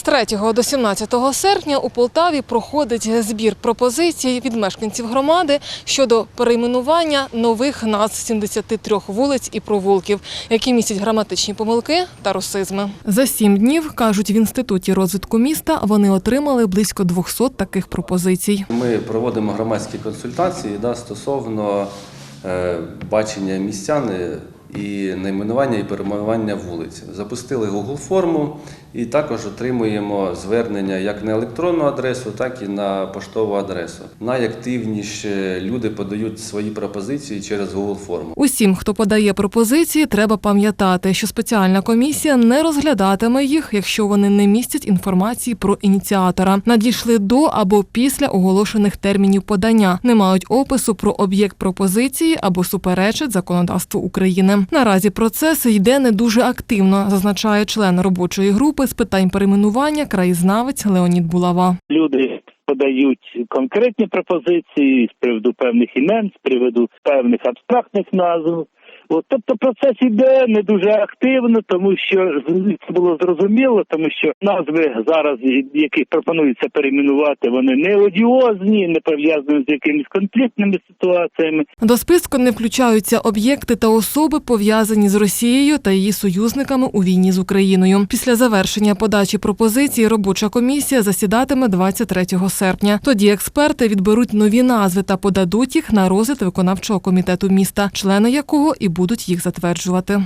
З 3 до 17 серпня у Полтаві проходить збір пропозицій від мешканців громади щодо перейменування нових назв 73 вулиць і провулків, які містять граматичні помилки та русизми. За сім днів, кажуть в Інституті розвитку міста, вони отримали близько 200 таких пропозицій. Ми проводимо громадські консультації да, стосовно е, бачення містян і найменування і перейменування вулиць. Запустили Google форму і також отримуємо звернення як на електронну адресу, так і на поштову адресу. Найактивніше люди подають свої пропозиції через Google форму. Усім, хто подає пропозиції, треба пам'ятати, що спеціальна комісія не розглядатиме їх, якщо вони не містять інформації про ініціатора, надійшли до або після оголошених термінів подання, не мають опису про об'єкт пропозиції або суперечать законодавству України. Наразі процес йде не дуже активно, зазначає член робочої групи з питань перейменування краєзнавець Леонід Булава. люди подають конкретні пропозиції з приводу певних імен, з приводу певних абстрактних назв. От, тобто процес іде не дуже активно, тому що це було зрозуміло, тому що назви зараз, які пропонується перейменувати, вони не одіозні, не пов'язані з якимись конфліктними ситуаціями. До списку не включаються об'єкти та особи, пов'язані з Росією та її союзниками у війні з Україною. Після завершення подачі пропозицій робоча комісія засідатиме 23 серпня. Тоді експерти відберуть нові назви та подадуть їх на розгляд виконавчого комітету міста, члени якого і будуть їх затверджувати.